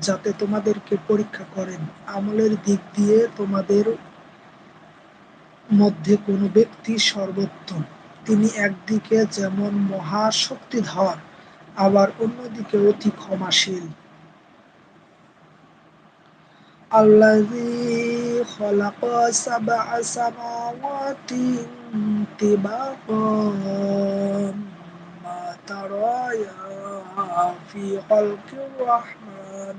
যাতে তোমাদেরকে পরীক্ষা করেন আমলের দিক দিয়ে তোমাদের মধ্যে কোনো ব্যক্তি সর্বোত্তম তিনি একদিকে যেমন মহা শক্তিধর আবার অন্যদিকে অতি ক্ষমাশীল الذي خلق سبع سماوات طباقا ما ترى في خلق الرحمن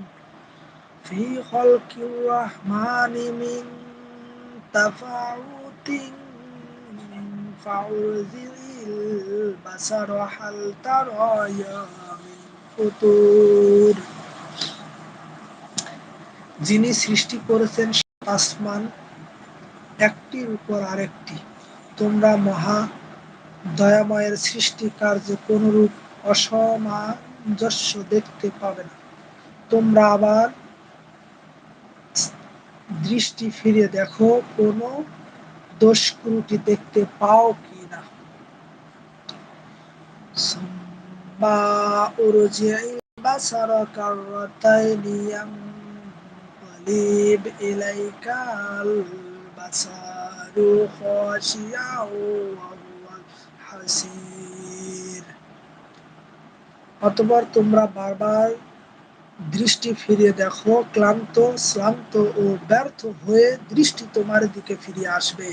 في خلق الرحمن من تفاوت فأرزل البصر هل ترى من فطور যিনি সৃষ্টি করেছেন আসমান একটির উপর আরেকটি তোমরা মহা দয়াময়ের সৃষ্টি কার্যে কোনরূপ নিজস্ব দেখতে পাবে না। তোমরা আবার দৃষ্টি ফিরে দেখো, কোনো দোষ ত্রুটি দেখতে পাও কি না বা উরজিই অতবার তোমরা বারবার দৃষ্টি ফিরিয়ে দেখো ক্লান্ত শ্রান্ত ও ব্যর্থ হয়ে দৃষ্টি তোমার দিকে ফিরে আসবে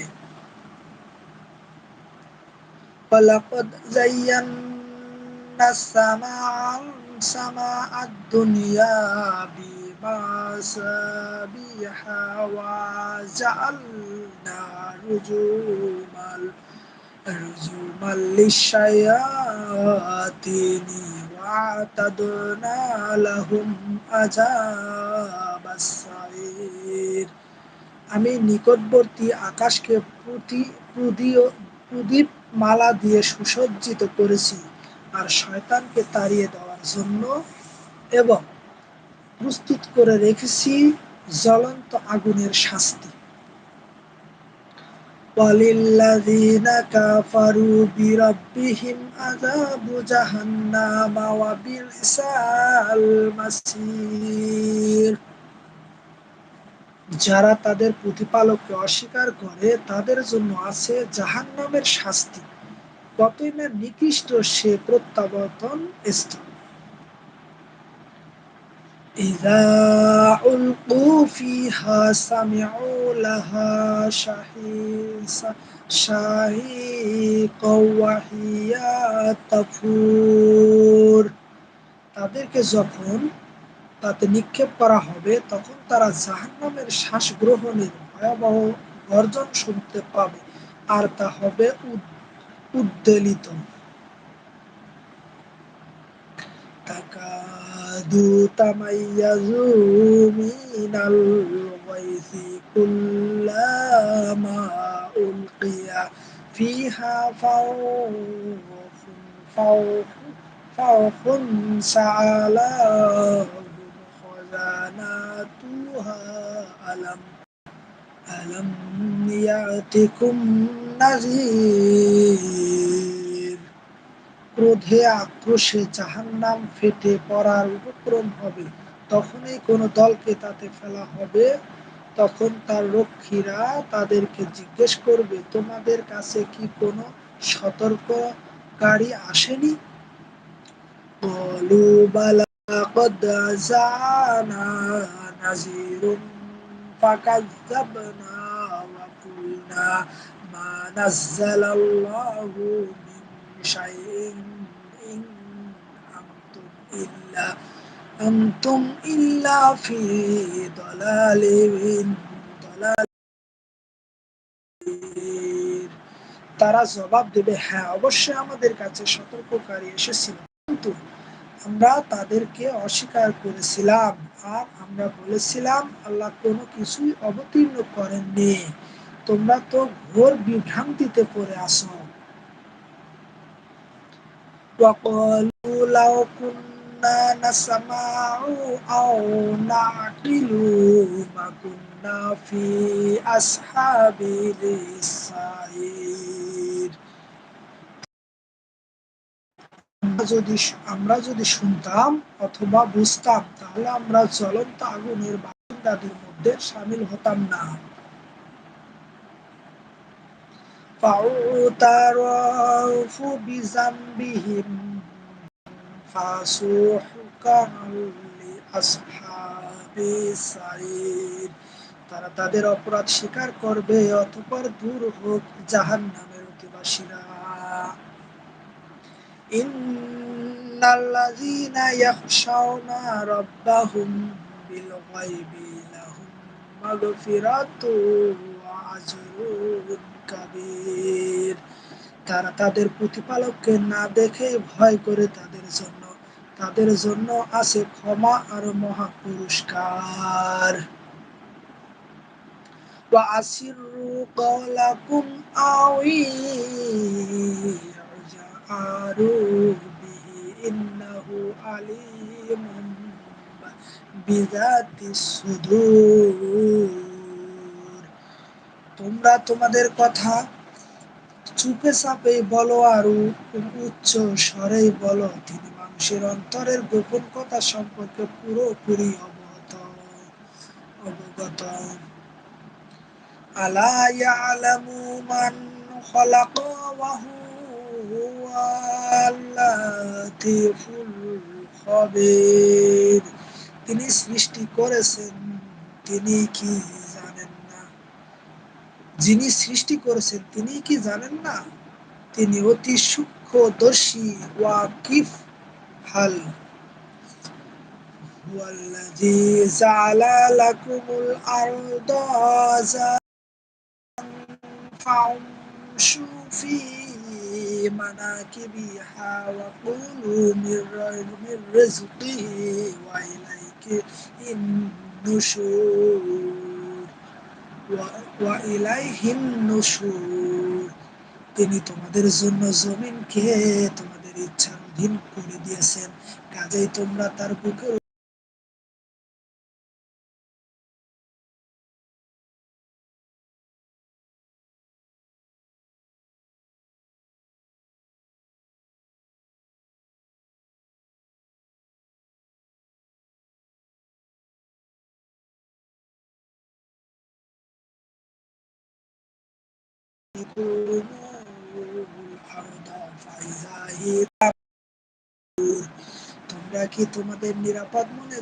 ولقد زينا السماء سماء الدنيا بمصابيح وجعلنا رجوما رجوما للشياطين وأعتدنا لهم عذاب السعير আমি নিকটবর্তী আকাশকে প্রদীপ মালা দিয়ে সুসজ্জিত করেছি আর শয়তানকে তাড়িয়ে দেওয়ার জন্য এবং প্রস্তুত করে রেখেছি জ্বলন্ত আগুনের শাস্তি وللذين كفروا بربهم عذاب جهنم وبئس المصير যারা তাদের প্রতিপালককে অস্বীকার করে তাদের জন্য আছে জাহান্নামের শাস্তি কতই না নিকৃষ্ট সে প্রত্যাবর্তন স্থল إذا ألقوا فيها سمعوا لها شهيقا وهي تفور তাদেরকে যখন তাতে নিক্ষেপ করা হবে তখন তারা জাহান্নামের শ্বাস গ্রহণের ভয়াবহ গর্জন শুনতে পাবে আর তা হবে উদ্বেলিত كادوا تميزوا من الغيث كلما ألقي فيها فوخ فوخ فوخ سعلاهم خزاناتها ألم ألم يأتكم نذير ক্রোধে আক্রোশে জাহান্নাম ফেটে পড়ার উপক্রম হবে। তখনই কোন দলকে তাতে ফেলা হবে। তখন তার রক্ষীরা তাদেরকে জিজ্ঞেস করবে, তোমাদের কাছে কি কোনো গাড়ি আসেনি? ফাকাযযাবনা ওয়া কুলনা شيء إن أنتم إلا أنتم إلا في ضلال ضلال তারা জবাব দেবে হ্যাঁ অবশ্যই আমাদের কাছে সতর্ককারী এসেছিল কিন্তু আমরা তাদেরকে অস্বীকার করেছিলাম আর আমরা বলেছিলাম আল্লাহ কোনো কিছুই অবতীর্ণ করেননি তোমরা তো ঘোর বিভ্রান্তিতে পড়ে আসো وقالوا لو كنا نسمع أو نعقل ما كنا في أصحاب السعير যদি আমরা যদি শুনতাম অথবা বুঝতাম তাহলে আমরা জ্বলন্ত আগুনের বাসিন্দাদের মধ্যে সামিল হতাম না ফাউতারাফু বিজাম্বিহিম ফাসুহকান লিআসহাবি সাঈদ তারা তাদের অপরাধ স্বীকার করবে, অতঃপর দূর হোক জাহান নামের অধিবাসীরা ইন্নাল্লাযীনা মাগফিরাতু ওয়া আজরুন। كبير তারা তাদের প্রতিপালককে না দেখে ভয় করে তাদের জন্য তাদের জন্য আছে ক্ষমা আর মহা পুরস্কার وأسروا قولكم أو جهروا به إنه عليم بذات الصدور তোমরা তোমাদের কথা চুপে চাপে বলো আর উচ্চ স্বরে বলো। তিনি মানুষের অন্তরের গোপন কথা সম্পর্কে পুরোপুরি অবগত অবগত। তিনি সৃষ্টি করেছেন, তিনি কি যিনি সৃষ্টি করেছেন তিনি কি জানেন না তিনি অতি সূক্ষ্মদর্শী ওয়াকিফ হাল والذي جعل لكم الأرض فامشوا في مناكبها وكلوا من رزقه وإليك النشور ওয়া তিনি তোমাদের জন্য জমিনকে তোমাদের ইচ্ছাধীন করে দিয়েছেন। কাজেই তোমরা তার বুকের তোমরা কি তোমাদের নিরাপদ মনে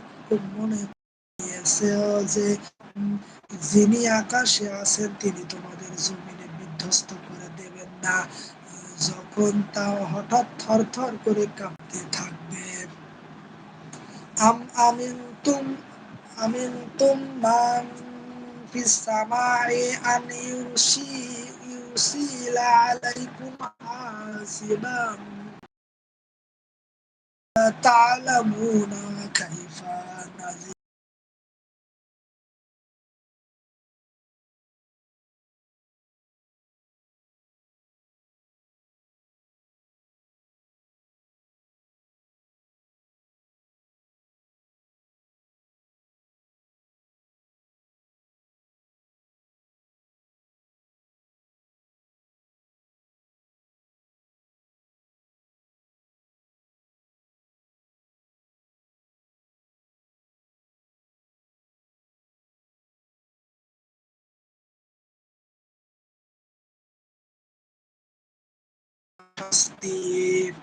মনে যে যিনি আকাশে আছেন তিনি তোমাদের জমিনে বিধ্বস্ত করে দেবেন না। যখন তা হঠাৎ থর থর করে কাঁপতে থাকবে। আম, আমিন তুম আমিন তুম মান ফিস সামাই يرسل عليكم حاسبا تعلمون تصديق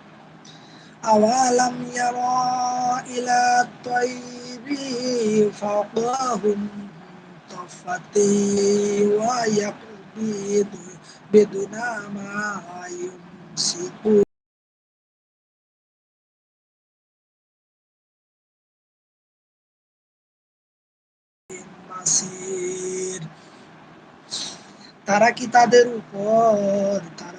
أولم يرى إلى الطير فوقهم طفتي ويقبض বেদনা মা ইউমসিকুন তারা কি তাদের উপর তারা কি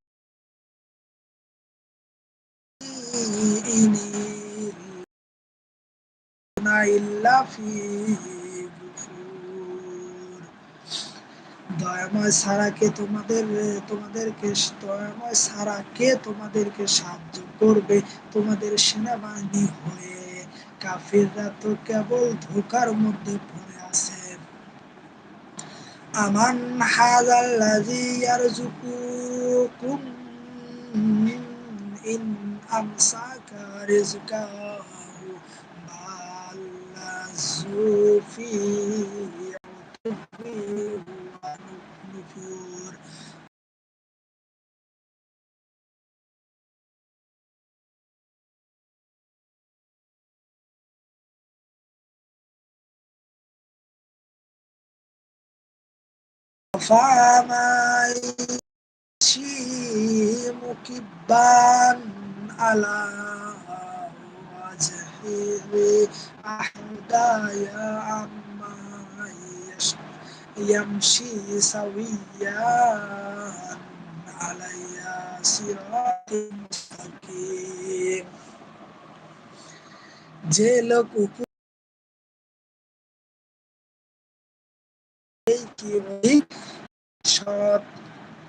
দয়াময় সারাকে তোমাদের, তোমাদেরকে, দয়াময় সারাকে তোমাদেরকে সাহায্য করবে? তোমাদের সেনাবাহিনী হয়ে কাফিররা তো কেবল ধোকার মধ্যে পড়ে আছে। আমান إن أمسك رزقه بل لزوا في عتب ونفور فما مكبا على وجهه أحدى عما يمشي سويا علي صراط مستقيم যে লোক উপর সৎ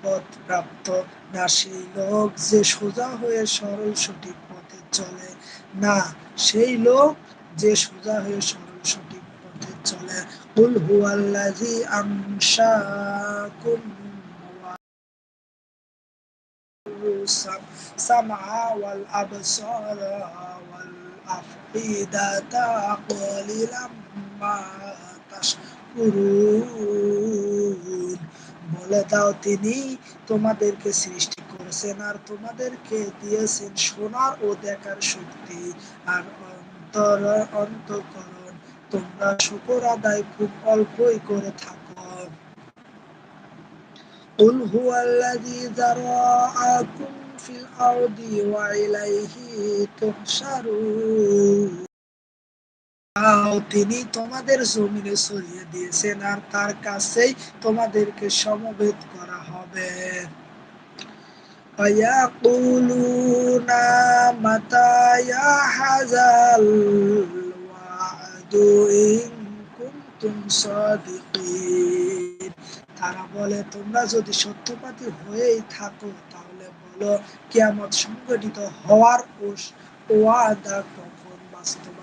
পথ প্রাপ্ত না সেই লোক যে সোজা হয়ে সরল সঠিক পথে চলে না সেই লোক যে সোজা হয়ে সরল সঠিক পথে চলে কুল হুয়াল্লাযী আনশাকুম السمع والأبصار والأفئدة قليلا ما তাশকুরুন বলে দাও তিনি তোমাদেরকে সৃষ্টি করেছেন আর তোমাদেরকে দিয়েছেন শোনার ও দেখার শক্তি আর অন্তর অন্তকরণ তোমরা শুকর আদায় খুব অল্পই করে থাকো قل هو الذي ذرأكم في الأرض وإليه تحشرون তিনি তোমাদের জমিনে ছড়িয়ে দিয়েছেন আর তার কাছেই তোমাদেরকে সমবেত করা হবে। তারা বলে, তোমরা যদি সত্যপাতি হয়েই থাকো, তাহলে বলো কেমন সংগঠিত হওয়ার ওয়াদা কখন বাস্তব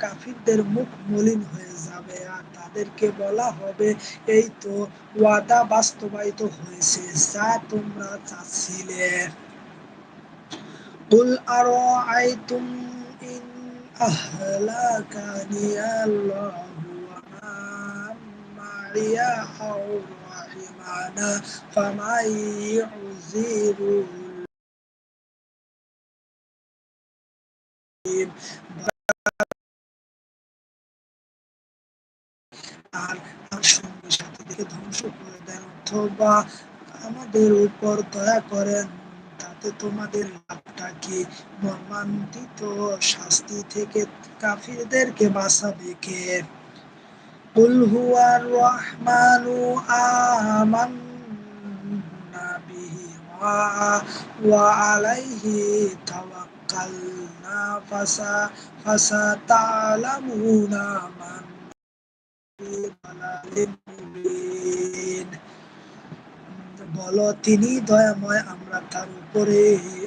কাফিরদের মুখ মলিন হয়ে যাবে আর তাদেরকে বলা হবে এই তো ওয়াদা বাস্তবায়িত হয়েছে যা তোমরা চাচ্ছিলে قل أرأيتم إن أهلكني الله ومن معي أو رحمنا فمن يعذر তার সঙ্গে সাথীদেরকে ধ্বংস করে দেন অথবা আমাদের উপর দয়া করেন তাতে তোমাদের লাভটা কি মর্মান্তিত শাস্তি থেকে কাফিরদেরকে বাঁচাবে কে قل هو الرحمن آمنا به وعليه توكلنا فستعلمون من বলো তিনি দয়াময় আমরা তার উপরে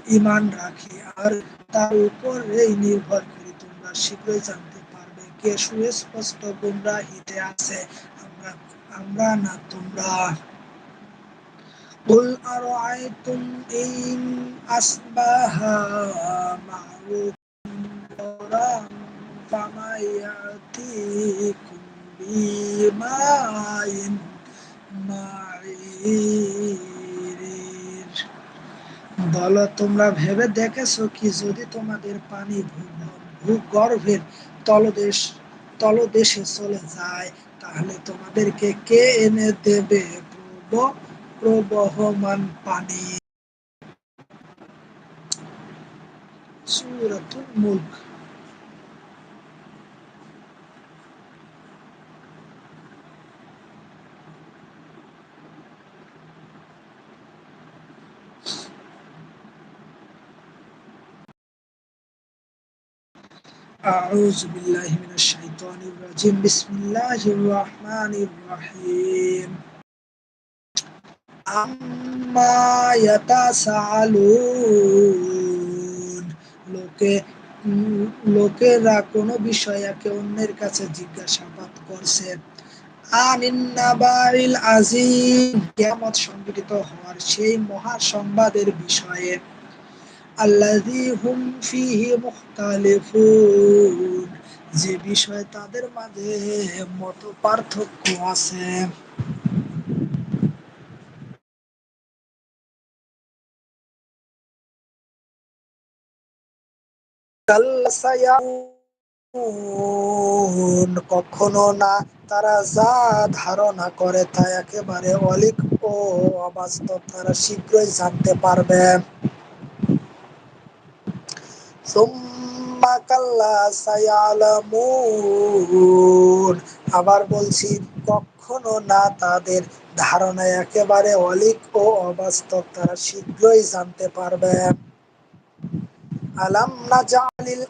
ইমান রাখি আর তার উপরে নির্ভর করি তোমরা শীঘ্রই জানতে পারবে কে সুস্পষ্ট গুমরাহিতে আছে আমরা আমরা না তোমরা قل أرأيتم إن أصبح معكم فما يأتيكم بماء معين বলো তোমরা ভেবে দেখেছো কি যদি তোমাদের পানি ভূগর্ভের তলদেশ তলদেশে চলে যায় তাহলে তোমাদেরকে কে এনে দেবে প্রবহমান পানি সুরাতুল মুল্ক أعوذ بالله من الشيطان الرجيم بسم الله الرحمن الرحيم أما يتساءلون লোকে লোকেরা কোনো বিষয় একে অন্যের কাছে জিজ্ঞাসাবাদ করছে আনিন্নাবাইল আজিম কিয়ামত সংঘটিত হওয়ার সেই মহা সংবাদের বিষয়ে আল্লাযী হুম ফীহি মুখতালিফুন। যে বিষয়ে তাদের মাঝে মত পার্থক্য আছে। কখনো না, তারা যা ধারণা করে তা একেবারে অলিক ও অবাস্তব, তারা শীঘ্রই জানতে পারবে। আবার বলছি, কখনো না, তাদের ধারণা একেবারে অলিক ও অবাস্তব। তারা শীঘ্রই জানতে পারবে। আলাম না জালিল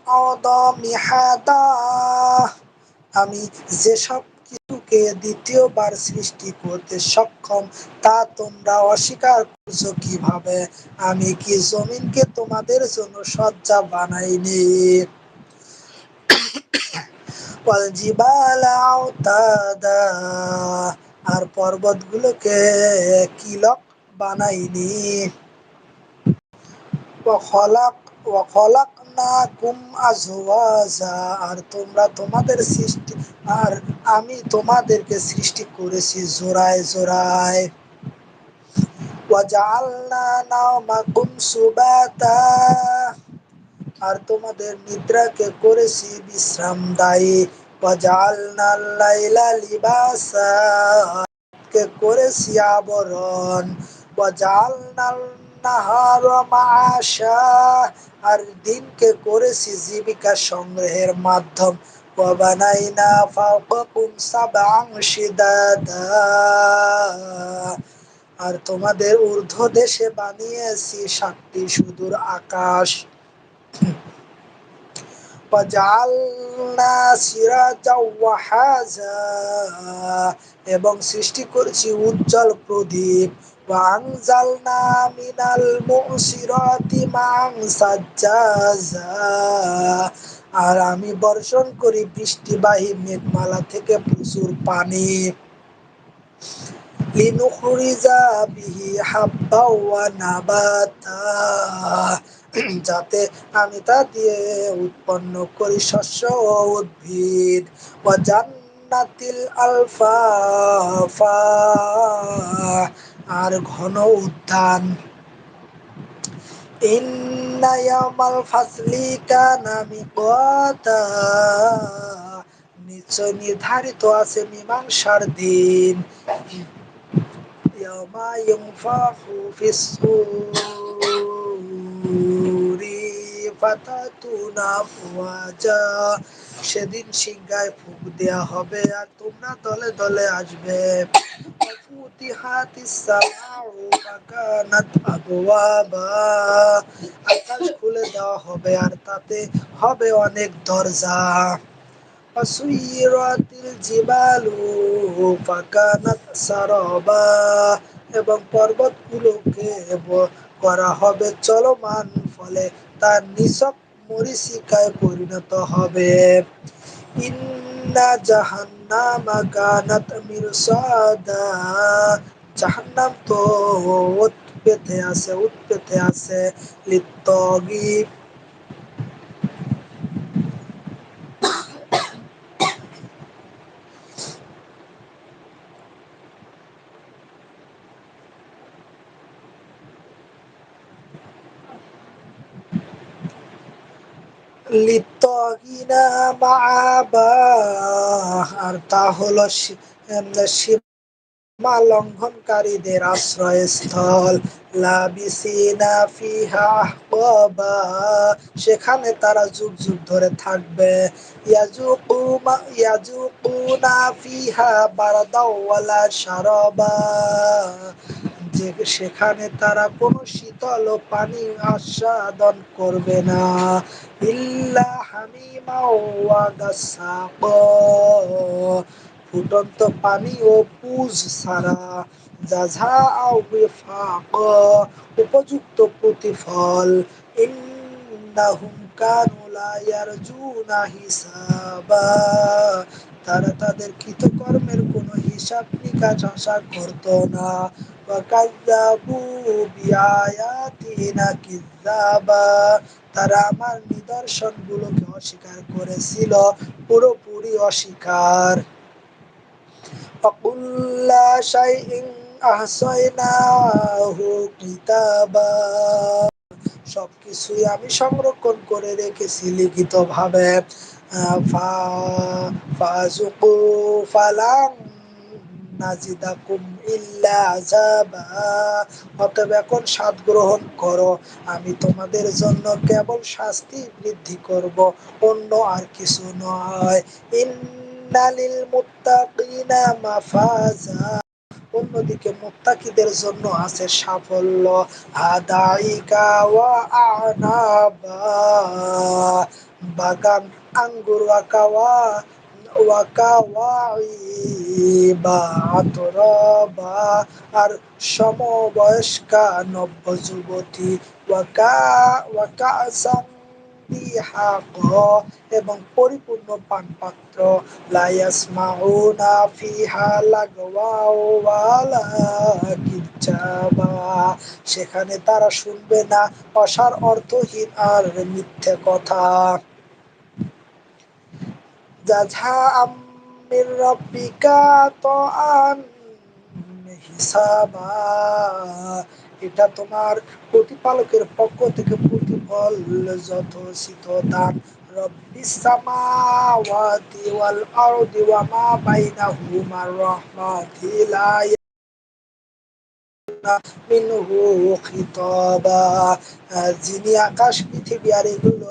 আমি যেসব কিছুকে দ্বিতীয়বার সৃষ্টি করতে সক্ষম, তা তোমরা অস্বীকার করছ কীভাবে? আমি কি জমিনকে তোমাদের জন্য সজ্জা বানাইনি? আর পর্বতগুলোকে কিলক বানাইনি। আর তোমরা তোমাদের সৃষ্টি, আর আমি তোমাদেরকে সৃষ্টি করেছি জোড়ায় জোড়ায়। আর তোমাদের নিদ্রাকে করেছি বিশ্রাম দায়ী। করেছি আবরণ। আর দিনকে করেছি জীবিকা সংগ্রহের মাধ্যম। আর তোমাদের ঊর্ধ্ব দেশে বানিয়েছি সাতটি সুদূর আকাশ। এবং সৃষ্টি করেছি উজ্জ্বল প্রদীপ। আর আমি বর্ষণ করি বৃষ্টিবাহী মেঘমালা থেকে প্রচুর পানি। যাতে আমি তা দিয়ে উৎপন্ন করি শস্য ও উদ্ভিদ। ও জান্নাতিল আলফা আর ঘন উদ্যান। ইন্নায়ামাল ফাসলি কানা মিকাতা। নিশ্চয় নির্ধারিত আছে মীমাংসার দিন। সেদিন সিংহায় ফুক দেয়া হবে আর তোমরা দলে দলে আসবে। وفتحت السماء فكانت أبوابا আকাশ খুলে দেওয়া হবে আর তাতে হবে অনেক দরজা وسيرت الجبال فكانت سرابا এবং পর্বতগুলোকে করা হবে চলমান ফলে তার নিছক মরিচিকায় পরিণত হবে ইন্না জাহান্নামা কানাত মিরসাদা জাহান্নাম তো উৎপেতে আছে উৎপেতে আছে লিত্তগি লিত্তগিনা মাআবা আর তা হলো সীমা লঙ্ঘনকারীদের আশ্রয়স্থল। সেখানে তারা যুগ যুগ ধরে থাকবে। সেখানে তারা কোনো শীতল পানি আস্বাদন করবে না। ইল্লা হামিমা ওয়া গাসাক ফুটন্ত পানি ও পুজ ছাড়া যাঝা আও বিফাক। উপযুক্ত প্রতিফল, ইন্নাহুম কানু লা ইয়ারজুনা হিসাবা। তারা তাদের কৃতকর্মের কোনো হিসাব নিকাশ আশা করত না। ওয়াকাজ্জাবু বিআয়াতিনা কিযাবা। তারা আমার নিদর্শন গুলোকে অস্বীকার করেছিল, পুরোপুরি অস্বীকার। সবকিছুই আমি সংরক্ষণ করে রেখেছি লিখিতভাবে। ফা ফাজুকু ফালাং নাজিদাকুম ইল্লা আযাবা। অতএব এখন গ্রহণ করো। আমি তোমাদের জন্য কেবল শাস্তি বৃদ্ধি করব, অন্য আর কিছু নয়। ইন্নালিল মুত্তাকিনা মাফাজা। অন্যদিকে মুত্তাকিদের জন্য আছে সাফল্য। হাদাইকা ওয়া আনাবা। বাগান, আঙ্গুর ওয়াকাওয়া ওয়াকাওয়াইবা আতরাবা আর সমবয়স্কা নব্য যুবতী ওয়াকা ওয়াকাসাং এবং পরিপূর্ণ পানপাত্র লায়াসমাউনা ফিহা লাগওয়া কিচ্ছাবা সেখানে তারা শুনবে না, অসার অর্থহীন আর মিথ্যে কথা। আমির রব্বিকা তো আন হিসাবা এটা তোমার প্রতিপালকের পক্ষ থেকে প্রতিফল, যথোচিত দান। যিনি আকাশ, পৃথিবী আর এগুলো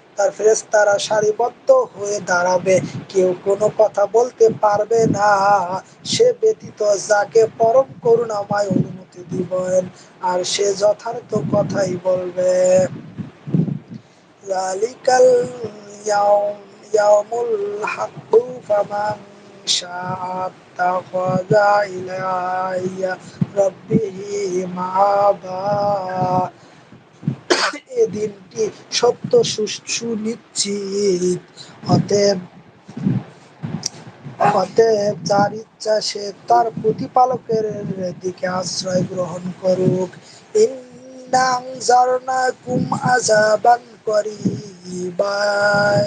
তার ফেরেস্তারা সারিবদ্ধ হয়ে দাঁড়াবে। কেউ কোনো কথা বলতে পারবে না। সে ব্যতীত যাকে পরম করুণাময় অনুমতি দিবেন, আর সে যথার্থ কথাই বলবে। লালিকাল ইয়াউমুল হাক্কু ফামান শাআত্তাখাযা ইলাইয়া রব্বিহি মাআবা। এ দিনটি সত্য সুনিশ্চিত অতএব অতএব যার বাচ্চা সে তার প্রতিপালকের দিকে আশ্রয় গ্রহণ করুক কুম আজাবান করিবা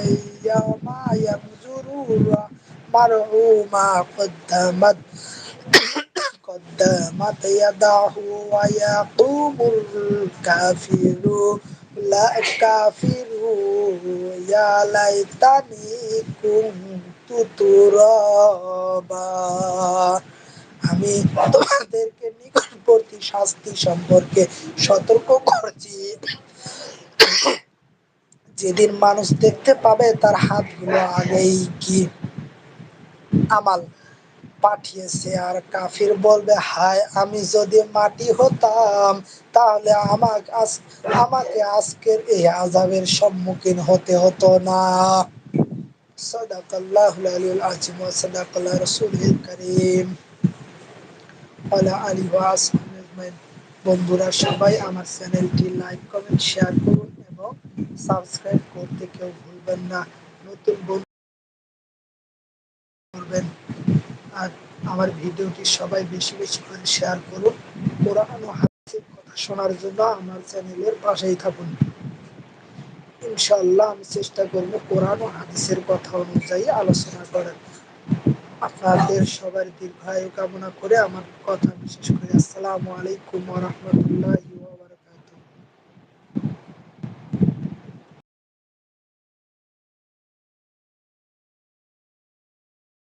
ইয়ামা ইয়ানজুরুরা মারহুমা কদ্দামাত قدمت يداه ويقوم الكافر আমি তোমাদেরকে নিকটবর্তী শাস্তি সম্পর্কে সতর্ক করছি। যেদিন মানুষ দেখতে পাবে তার হাতগুলো আগেই কি? আমাল। পাঠিয়েছে আর কাফির বলবে, হায়, আমি যদি মাটি হতাম, তাহলে আমাকে আমাকে আজকের এই আজাবের সম্মুখীন হতে হতো না। সদাকাল্লাহুল আলিউল আজিম ওয়া সাদাকাল্লাহ রাসূলুল কারীম। ওয়ালা বন্ধুরা, সবাই আমার চ্যানেলটি লাইক, কমেন্ট, শেয়ার করুন এবং সাবস্ক্রাইব করতে কেউ ভুলবেন না। নতুন বন্ধু করবেন। আমার ভিডিওটি সবাই বেশি বেশি করে শেয়ার করুন। কোরআন ও হাদিসের কথা শোনার জন্য আমার চ্যানেলের পাশেই থাকুন। ইনশাল্লাহ আমি চেষ্টা করব কোরআন ও হাদিসের কথা অনুযায়ী আলোচনা করার। আপনাদের সবার দীর্ঘায়ু কামনা করে আমার কথা বিশেষ করে আসসালামু আলাইকুম রহমতুল্লাহ